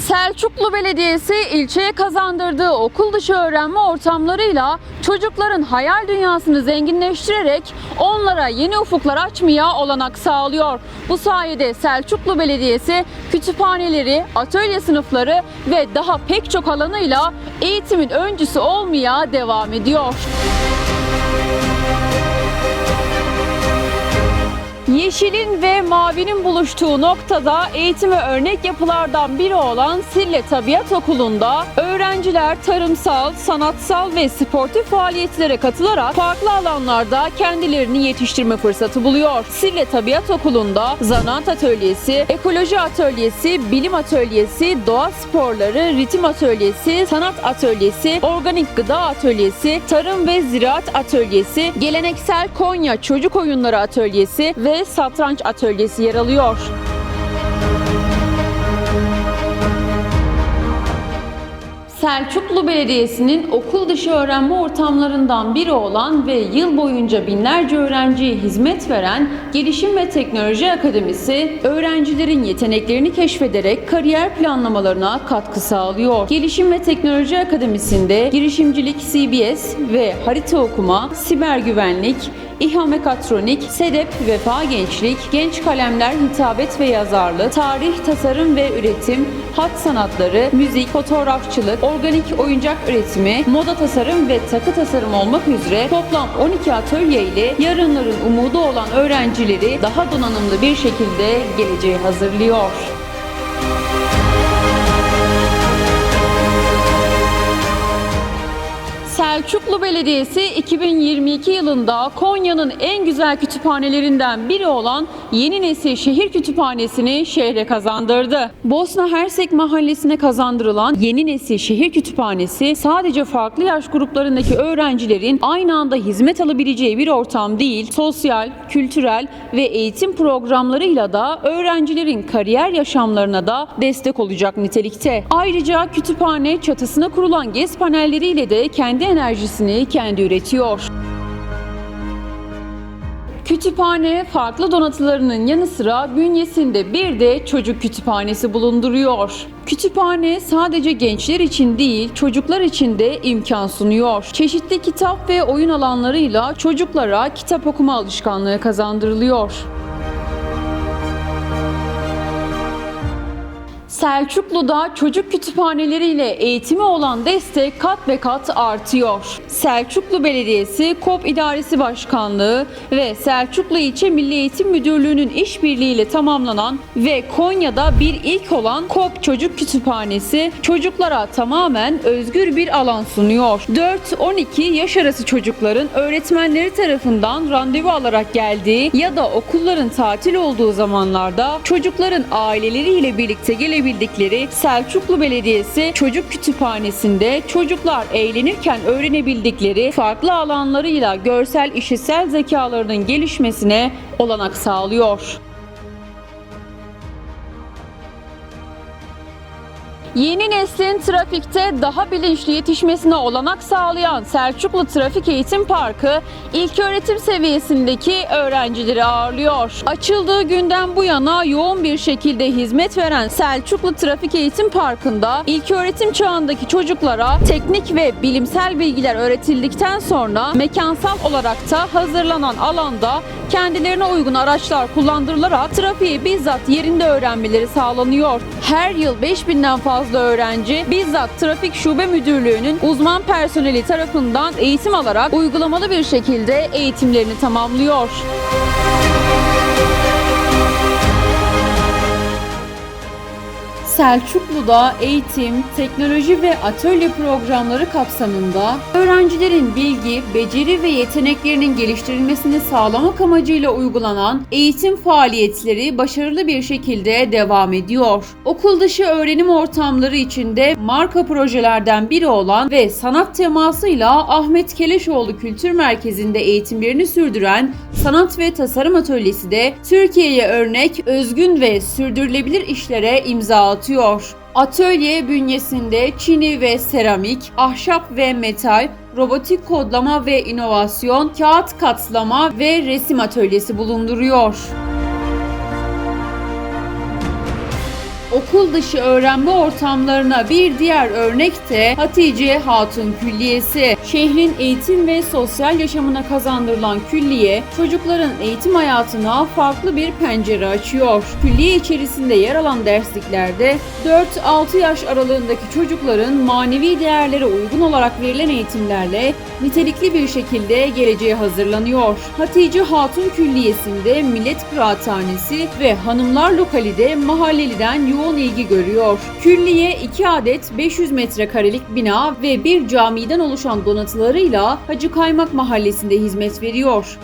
Selçuklu Belediyesi ilçeye kazandırdığı okul dışı öğrenme ortamlarıyla çocukların hayal dünyasını zenginleştirerek onlara yeni ufuklar açmaya olanak sağlıyor. Bu sayede Selçuklu Belediyesi kütüphaneleri, atölye sınıfları ve daha pek çok alanıyla eğitimin öncüsü olmaya devam ediyor. Yeşilin ve mavinin buluştuğu noktada eğitime örnek yapılardan biri olan Sille Tabiat Okulu'nda öğrenciler tarımsal, sanatsal ve sportif faaliyetlere katılarak farklı alanlarda kendilerini yetiştirme fırsatı buluyor. Sille Tabiat Okulu'nda zanaat atölyesi, ekoloji atölyesi, bilim atölyesi, doğa sporları, ritim atölyesi, sanat atölyesi, organik gıda atölyesi, tarım ve ziraat atölyesi, geleneksel Konya çocuk oyunları atölyesi ve satranç atölyesi yer alıyor. Selçuklu Belediyesi'nin okul dışı öğrenme ortamlarından biri olan ve yıl boyunca binlerce öğrenciye hizmet veren Gelişim ve Teknoloji Akademisi, öğrencilerin yeteneklerini keşfederek kariyer planlamalarına katkı sağlıyor. Gelişim ve Teknoloji Akademisi'nde girişimcilik, CBS ve harita okuma, siber güvenlik, İHA Mekatronik, SEDEP Vefa Gençlik, Genç Kalemler Hitabet ve Yazarlık, Tarih, Tasarım ve Üretim, Hat Sanatları, Müzik, Fotoğrafçılık, Organik Oyuncak Üretimi, Moda Tasarım ve Takı Tasarım olmak üzere toplam 12 atölye ile yarınların umudu olan öğrencileri daha donanımlı bir şekilde geleceğe hazırlıyor. Selçuklu Belediyesi 2022 yılında Konya'nın en güzel kütüphanelerinden biri olan Yeni Nesil Şehir Kütüphanesi'ni şehre kazandırdı. Bosna Hersek Mahallesi'ne kazandırılan Yeni Nesil Şehir Kütüphanesi sadece farklı yaş gruplarındaki öğrencilerin aynı anda hizmet alabileceği bir ortam değil, sosyal, kültürel ve eğitim programlarıyla da öğrencilerin kariyer yaşamlarına da destek olacak nitelikte. Ayrıca kütüphane çatısına kurulan gez panelleriyle de kendi enerjisini kendi üretiyor. Kütüphane farklı donatılarının yanı sıra bünyesinde bir de çocuk kütüphanesi bulunduruyor. Kütüphane sadece gençler için değil, çocuklar için de imkan sunuyor. Çeşitli kitap ve oyun alanlarıyla çocuklara kitap okuma alışkanlığı kazandırılıyor. Selçuklu'da çocuk kütüphaneleriyle eğitime olan destek kat ve kat artıyor. Selçuklu Belediyesi KOP İdaresi Başkanlığı ve Selçuklu İlçe Milli Eğitim Müdürlüğü'nün işbirliğiyle tamamlanan ve Konya'da bir ilk olan KOP Çocuk Kütüphanesi çocuklara tamamen özgür bir alan sunuyor. 4-12 yaş arası çocukların öğretmenleri tarafından randevu alarak geldiği ya da okulların tatil olduğu zamanlarda çocukların aileleriyle birlikte gelebildiği Selçuklu Belediyesi Çocuk Kütüphanesi'nde çocuklar eğlenirken öğrenebildikleri farklı alanlarıyla görsel işitsel zekalarının gelişmesine olanak sağlıyor. Yeni neslin trafikte daha bilinçli yetişmesine olanak sağlayan Selçuklu Trafik Eğitim Parkı ilköğretim seviyesindeki öğrencileri ağırlıyor. Açıldığı günden bu yana yoğun bir şekilde hizmet veren Selçuklu Trafik Eğitim Parkı'nda ilköğretim çağındaki çocuklara teknik ve bilimsel bilgiler öğretildikten sonra mekansal olarak da hazırlanan alanda kendilerine uygun araçlar kullandırılarak trafiği bizzat yerinde öğrenmeleri sağlanıyor. Her yıl 5000'den fazla öğrenci bizzat Trafik Şube Müdürlüğü'nün uzman personeli tarafından eğitim alarak uygulamalı bir şekilde eğitimlerini tamamlıyor. Selçuklu'da eğitim, teknoloji ve atölye programları kapsamında öğrencilerin bilgi, beceri ve yeteneklerinin geliştirilmesini sağlamak amacıyla uygulanan eğitim faaliyetleri başarılı bir şekilde devam ediyor. Okul dışı öğrenim ortamları içinde marka projelerden biri olan ve sanat temasıyla Ahmet Keleşoğlu Kültür Merkezi'nde eğitimlerini sürdüren Sanat ve Tasarım Atölyesi de Türkiye'ye örnek, özgün ve sürdürülebilir işlere imza atıyor. Atölye bünyesinde çini ve seramik, ahşap ve metal, robotik kodlama ve inovasyon, kağıt katlama ve resim atölyesi bulunduruyor. Okul dışı öğrenme ortamlarına bir diğer örnek de Hatice Hatun Külliyesi. Şehrin eğitim ve sosyal yaşamına kazandırılan külliye, çocukların eğitim hayatına farklı bir pencere açıyor. Külliye içerisinde yer alan dersliklerde 4-6 yaş aralığındaki çocukların manevi değerlere uygun olarak verilen eğitimlerle nitelikli bir şekilde geleceğe hazırlanıyor. Hatice Hatun Külliyesi'nde Millet Kıraathanesi ve Hanımlar Lokali de mahalleliden yoğun ilgi görüyor. Külliye 2 adet 500 metrekarelik bina ve bir camiden oluşan donatılarıyla Hacı Kaymak Mahallesi'nde hizmet veriyor.